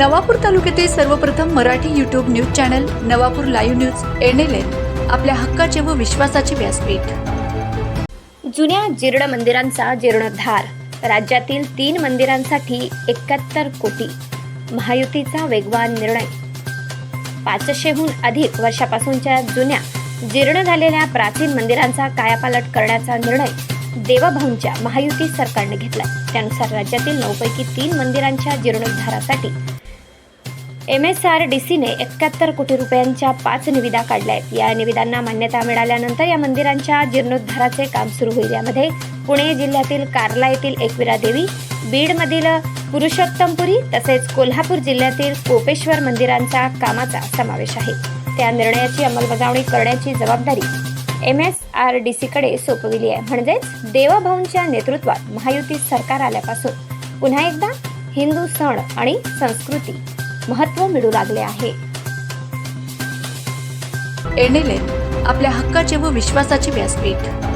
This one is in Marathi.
नवापूर तालुक्यातील सर्वप्रथम Marathi YouTube news channel Navapur live news N L N आपल्या हक्काचे व विश्वासाचे व्यासपीठ. जुन्या जीर्ण मंदिरांचा जीर्णोद्धार. राज्यातील तीन मंदिरांसाठी एकाहत्तर कोटी. महायुतीचा वेगवान निर्णय. पाचशेहून अधिक वर्षापासूनच्या जुन्या जीर्ण झालेल्या प्राचीन मंदिरांचा कायापालट करण्याचा निर्णय देवभाऊंच्या महायुती सरकारने घेतला त्यानुसार राज्यातील नऊपैकी तीन मंदिरांच्या जीर्णोद्धारासाठी एम एस आर डी सीने एकाहत्तर कोटी रुपयांच्या पाच निविदा काढल्या आहेत. या निविदांना मान्यता मिळाल्यानंतर या मंदिरांच्या जीर्णोद्धाराचे काम सुरू होईल. यामध्ये पुणे जिल्ह्यातील कार्ला येथील एकविरा देवी बीडमधील पुरुषोत्तमपुरी तसेच कोल्हापूर जिल्ह्यातील कोपेश्वर मंदिरांचा कामाचा समावेश आहे. त्या निर्णयाची अंमलबजावणी करण्याची जबाबदारी एम एस आर डी सीकडे सोपविली आहे. म्हणजेच देवाभाऊंच्या नेतृत्वात महायुती सरकार आल्यापासून. पुन्हा एकदा हिंदू सण आणि संस्कृती. महत्त्व मिळू लागले आहे. एनएलएन आपल्या हक्काचे व विश्वासाचे व्यासपीठ.